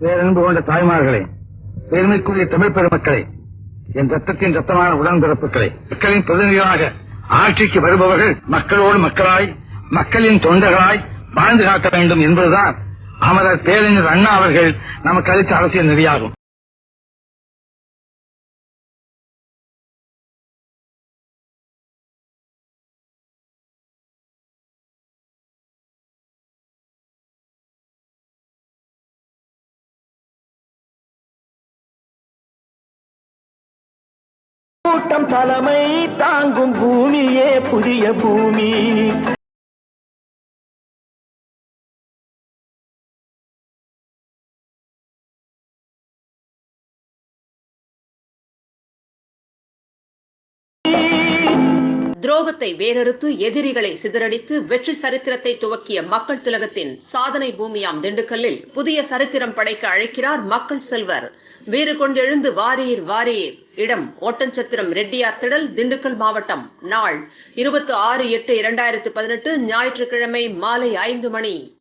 பேரன்பு கொண்ட தாய்மார்களே பெருமைக்குரிய தமிழ் பெருமக்களே என் ரத்தத்தின் ரத்தமான உடன்பிறப்புகளை மக்களின் பிரதிநிதிகளாக ஆட்சிக்கு வருபவர்கள் மக்களோடு மக்களாய் மக்களின் தொண்டர்களாய் வாழ்ந்து காட்ட வேண்டும் என்பதுதான் அமரர் பேரறிஞர் அண்ணா அவர்கள் நமக்கு அளித்த அரசியல் நெறியாகும். கூட்டம் தலைமை தாங்கும் பூமியே புதிய பூமி. துரோகத்தை வேறறுத்து எதிரிகளை சிதறடித்து வெற்றி சரித்திரத்தை துவக்கிய மக்கள் திலகத்தின் சாதனை பூமியாம் திண்டுக்கல்லில் புதிய சரித்திரம் படைக்க அழைக்கிறார் மக்கள் செல்வர். வீறு கொண்டெழுந்து வாரீர் வாரீர். இடம் ஓட்டஞ்சத்திரம் ரெட்டியார் திடல் திண்டுக்கல் மாவட்டம். நாள் இருபத்தி ஆறு எட்டு இரண்டாயிரத்து பதினெட்டு ஞாயிற்றுக்கிழமை மாலை ஐந்து மணி.